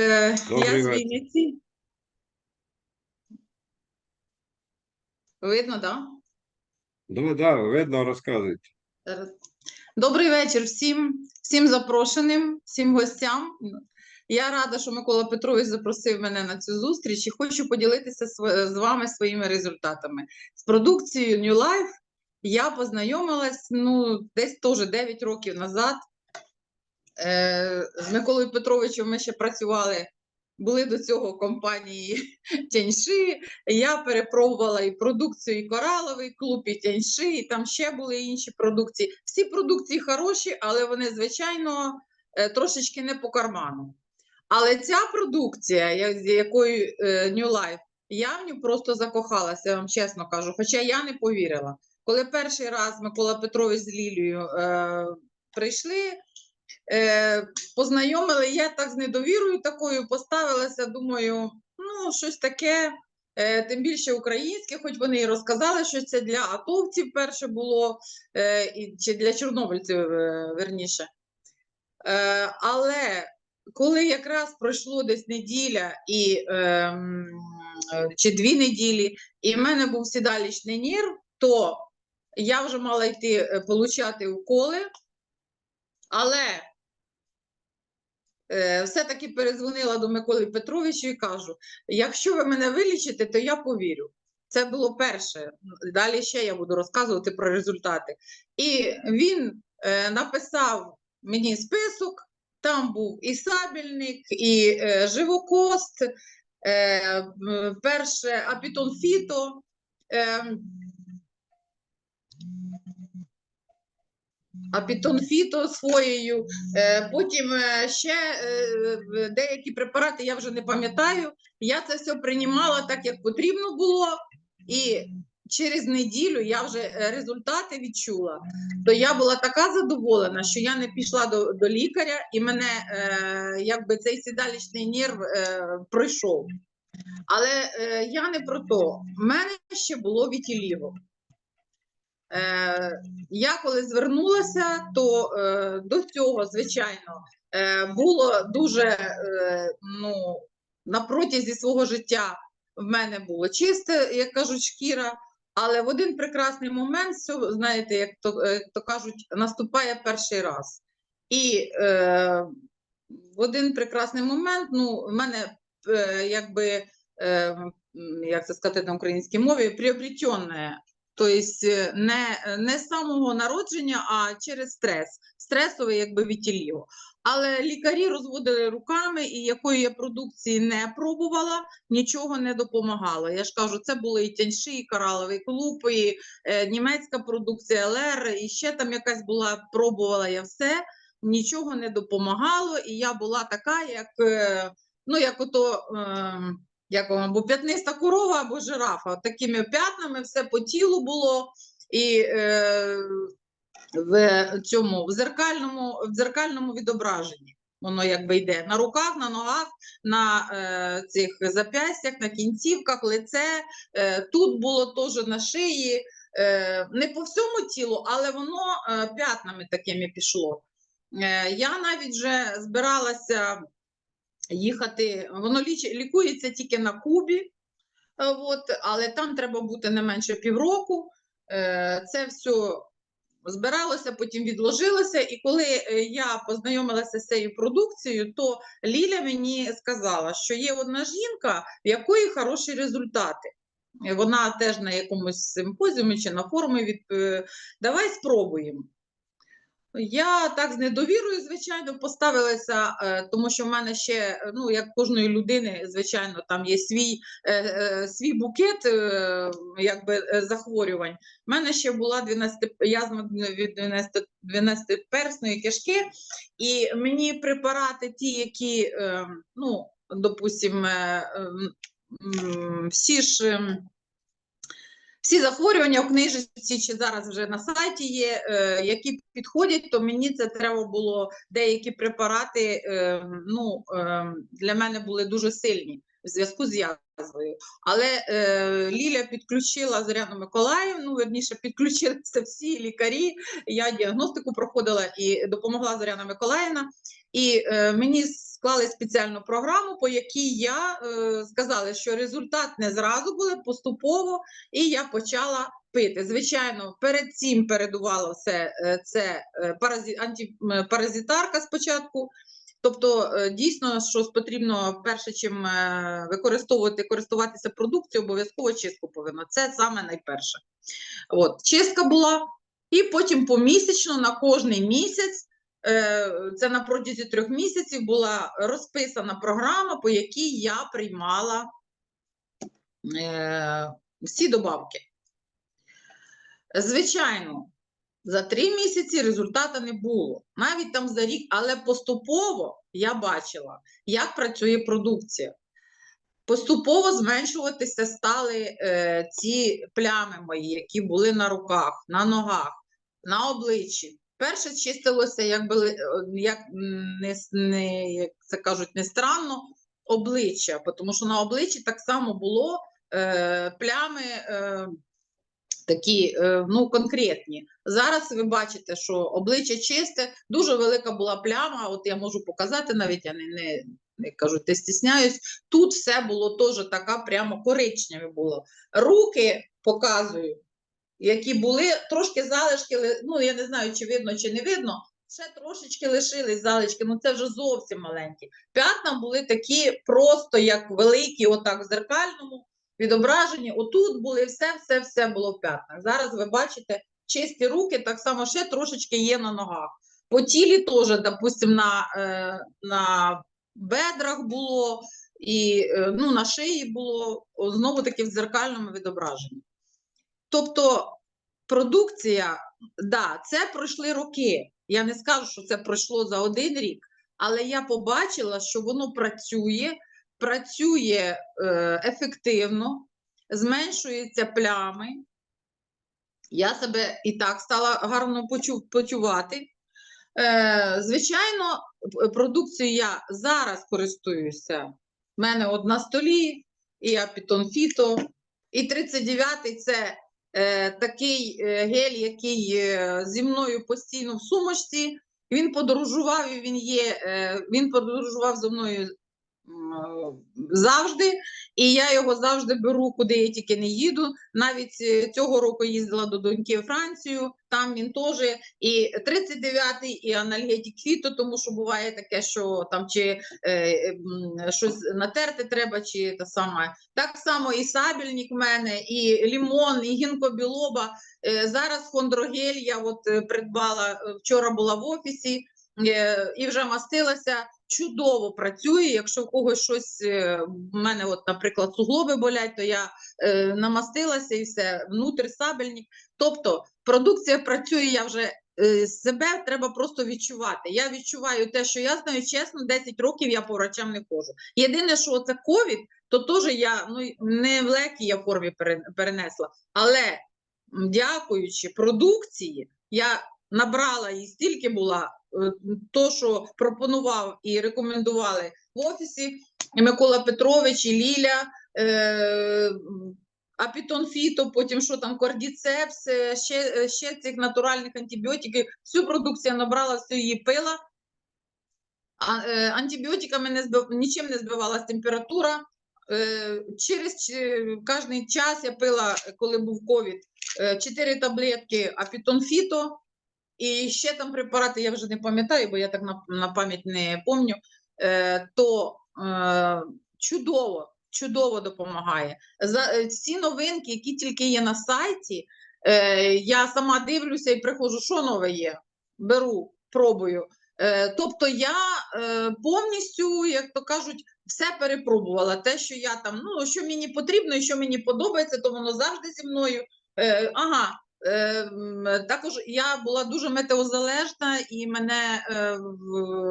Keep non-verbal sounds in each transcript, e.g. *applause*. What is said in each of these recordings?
Е, Добрий я з вечір. Вінниці. Видно, так? Да? Ну, да, видно, розказуйте. Зараз. Добрий вечір всім, всім запрошеним, всім гостям. Я рада, що Микола Петрович запросив мене на цю зустріч і хочу поділитися св- з вами своїми результатами. З продукцією New Life я познайомилась ну, десь теж 9 років назад. Е, з Миколою Петровичем ми ще працювали, були до цього компанії *laughs* Тяньши. Я перепробувала і продукцію, і кораловий клуб, і Тяньши, і там ще були інші продукції. Всі продукції хороші, але вони, звичайно, е, трошечки не по карману. Але ця продукція, з якою е, New Life, я в ню просто закохалася, я вам чесно кажу. Хоча я не повірила. Коли перший раз Микола Петрович з Лілією е, прийшли, е, познайомили, я так з недовірою такою поставилася, думаю, ну, щось таке, е, тим більше українське, хоч вони і розказали, що це для атовців перше було, е, і, чи для чорнобильців, е, верніше. Е, але коли якраз пройшло десь неділя і, е, чи дві неділі, і в мене був сідалічний нерв, то я вже мала йти е, получати уколи, але все-таки перезвонила до Миколи Петровича і кажу: якщо ви мене вилічите, то я повірю. Це було перше. Далі ще я буду розказувати про результати. І він е, написав мені список. Там був і сабельник, і е, живокост, е, перше апітон фіто. Е, апітон своєю. Е, потім е, ще е, деякі препарати я вже не пам'ятаю. Я це все приймала так, як потрібно було. І через неділю я вже результати відчула. То я була така задоволена, що я не пішла до, до лікаря, і мене якби цей сідалічний нерв пройшов. Але я не про то. У мене ще було вітіліго. Е, я коли звернулася, то е, до цього, звичайно, е, було дуже ну, на протязі свого життя в мене було чисте, як кажуть, шкіра. Але в один прекрасний момент, все, знаєте, як то, е, то кажуть, наступає перший раз. І е, в один прекрасний момент, ну, в мене е, якби, е, як це сказати на українській мові, приобретенне Тобто е, не, не з самого народження, а через стрес, стресове якби відтіліло. Але лікарі розводили руками, і якої я продукції не пробувала, нічого не допомагало. Я ж кажу, це були і тяньши, і кораловий клуб, і е, німецька продукція ЛР, і ще там якась була, пробувала я все, нічого не допомагало, і я була така, як, е, ну, як ото. Е, як вам, або п'ятниста корова, або жирафа. Такими п'ятнами все по тілу було. І е, в цьому в зеркальному, в зеркальному відображенні воно якби йде на руках, на ногах, на е, цих запястях, на кінцівках, лице. Е, тут було теж на шиї. Е, не по всьому тілу, але воно е, п'ятнами такими пішло. Е, я навіть вже збиралася їхати. Воно лікується тільки на Кубі, е, от, але там треба бути не менше півроку. Е, Це все збиралося, потім відложилося. І коли е, я познайомилася з цією продукцією, то Ліля мені сказала, що є одна жінка, в якої хороші результати. Вона теж на якомусь симпозіумі чи на форумі від давай спробуємо. Я так з недовірою, звичайно, поставилася, е, тому що в мене ще, е, ну, як кожної людини, звичайно, там є свій, е, свій букет якби, захворювань. У мене ще була 12, язма від 12, 12-персної кишки, і мені препарати, ті, які, ну, допустимо, всі ж. Всі захворювання в книжці чи зараз вже на сайті є, е, які підходять, то мені це треба було деякі препарати. Е, ну, е, для мене були дуже сильні в зв'язку з язвою. Але Ліля підключила Зоряну Миколаївну, верніше підключилися всі лікарі. Я діагностику проходила і допомогла Зоряна Миколаївна. І мені склали спеціальну програму, по якій я е, сказала, що результат не зразу буде поступово, і я почала пити. Звичайно, перед цим передувало все е, це е, паразі, антипаразитарка спочатку. Тобто, е, дійсно, що потрібно перше, чим е, використовувати користуватися продукцією, обов'язково чистку повинна. Це саме найперше. От, чистка була, і потім помісячно на кожний місяць, е, це на протязі трьох місяців, була розписана програма, по якій я приймала е, всі добавки. Звичайно, за три місяці результату не було. Навіть там за рік, але поступово я бачила, як працює продукція. Поступово зменшуватися стали е, ці плями мої, які були на руках, на ногах, на обличчі. Перше чистилося, як, би, як не, не, як це кажуть, не странно, обличчя, тому що на обличчі так само було е, плями е, такі е, ну, конкретні. Зараз ви бачите, що обличчя чисте, дуже велика була пляма. От я можу показати, навіть я не, не, не кажу, не стісняюсь. Тут все було теж така прямо коричневе було. Руки показую, які були трошки залишки, ли- ну я не знаю, чи видно, чи не видно. Ще трошечки лишились залишки, ну це вже зовсім маленькі. П'ятна були такі просто як великі, отак в зеркальному відображенні. Отут були все, все, все було в п'ятнах. Зараз ви бачите чисті руки, так само ще трошечки є на ногах. По тілі теж, допустимо, на, е, на бедрах було, і е, ну, на шиї було знову таки в дзеркальному відображенні. Тобто продукція, да, це пройшли роки. Я не скажу, що це пройшло за один рік, але я побачила, що воно працює, працює е, ефективно, зменшуються плями. Я себе і так стала гарно почу- почувати. Е, звичайно, продукцією я зараз користуюся. У мене от на столі і Апітон Фіто, і 39-й це такий е, гель, який е, зі мною постійно в сумочці. Він подорожував і він є, е, він подорожував зі мною завжди, і я його завжди беру, куди я тільки не їду. Навіть е, цього року їздила до доньки в Францію, там він теж і 39-й, і анальгетик фіто, тому що буває таке, що там чи е, е, щось натерти треба, чи те саме. Так само і сабельник в мене, і лімон, і гінкобілоба. Е, зараз хондрогель я от е, придбала, вчора була в офісі і вже мастилася. Чудово працює. Якщо в когось щось е, в мене, от, наприклад, суглоби болять, то я е, намастилася і все, внутрі сабельник. Тобто продукція працює, я вже е, себе треба просто відчувати. Я відчуваю те, що я знаю чесно, 10 років я по врачам не ходжу. Єдине, що це ковід, то теж я ну, не в легкій я формі перенесла. Але дякуючи продукції, я набрала її стільки була, то, що пропонував і рекомендували в офісі Микола Петрович і Ліля. Е, Апітон фіто, потім що там, кордіцепс, е, ще, е, ще цих натуральних антибіотиків. Всю продукцію набрала, всю її пила. А, е, антибіотиками не збив, нічим не збивалась температура. Е, через кожен час я пила, е, коли був ковід, 4 таблетки Апітон фіто. І ще там препарати, я вже не пам'ятаю, бо я так на, на пам'ять не пам'ятаю, е, то е, чудово, чудово допомагає. За е, всі новинки, які тільки є на сайті, е, я сама дивлюся і приходжу, що нове є. Беру, пробую. Е, тобто я е, повністю, як то кажуть, все перепробувала. Те, що я там, ну що мені потрібно і що мені подобається, то воно завжди зі мною. Е, ага, Е, Також я була дуже метеозалежна, і мене е,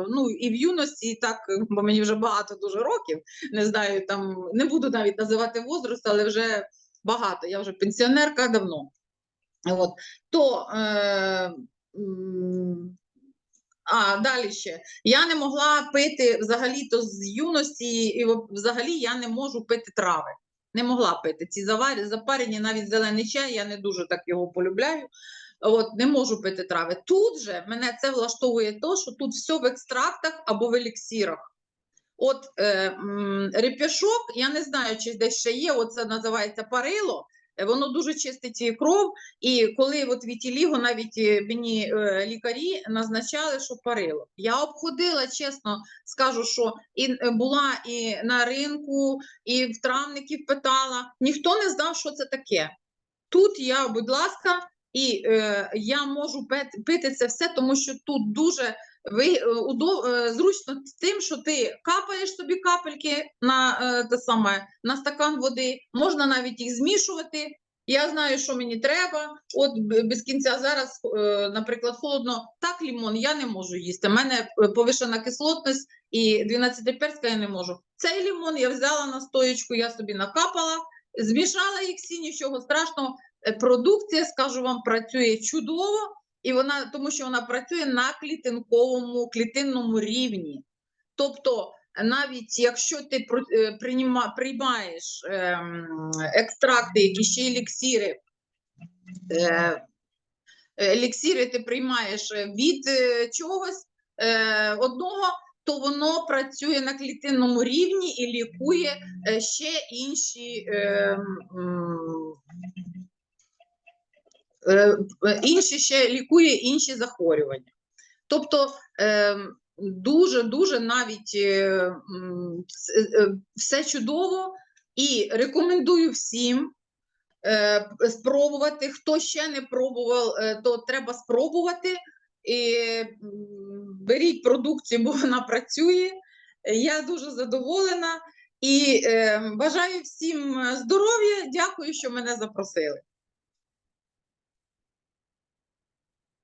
ну, і в юності, і так, бо мені вже багато дуже років. Не знаю, там не буду навіть називати возраст, але вже багато. Я вже пенсіонерка давно. От. То, е, а, далі ще. Я не могла пити взагалі-то з юності, і взагалі я не можу пити трави. Не могла пити. Ці заварі, запарені, навіть зелений чай, я не дуже так його полюбляю. От, не можу пити трави. Тут же мене це влаштовує то, що тут все в екстрактах або в еліксірах. От е, м, репішок, я не знаю, чи десь ще є, оце називається парило. Е, Воно дуже чистить кров. І коли от вітіліго, навіть е, мені е, лікарі назначали, що парило. Я обходила, чесно скажу, що і була і на ринку, і в травників питала. Ніхто не знав, що це таке. Тут я, будь ласка, і е, я можу пити це все, тому що тут дуже ви, е, удо, е, зручно тим, що ти капаєш собі капельки на е, те саме на стакан води, можна навіть їх змішувати. Я знаю, що мені треба. От без кінця зараз, наприклад, холодно, так лімон я не можу їсти. У мене повишена кислотність і 12 перська я не можу. Цей лімон я взяла на стоєчку, я собі накапала, змішала їх всі, нічого страшного. Продукція, скажу вам, працює чудово, і вона, тому що вона працює на клітинковому, клітинному рівні. Тобто, навіть якщо ти е, приймаєш ем, екстракти, які ще еліксири, е, еліксири ти приймаєш е, від е, чогось е, одного, то воно працює на клітинному рівні і лікує е, ще інші. Е, е, інші ще лікує інші захворювання. Тобто ем, дуже дуже навіть е, все чудово і рекомендую всім спробувати. Хто ще не пробував, то треба спробувати. І беріть продукцію, бо вона працює. Я дуже задоволена і бажаю всім здоров'я. Дякую, що мене запросили.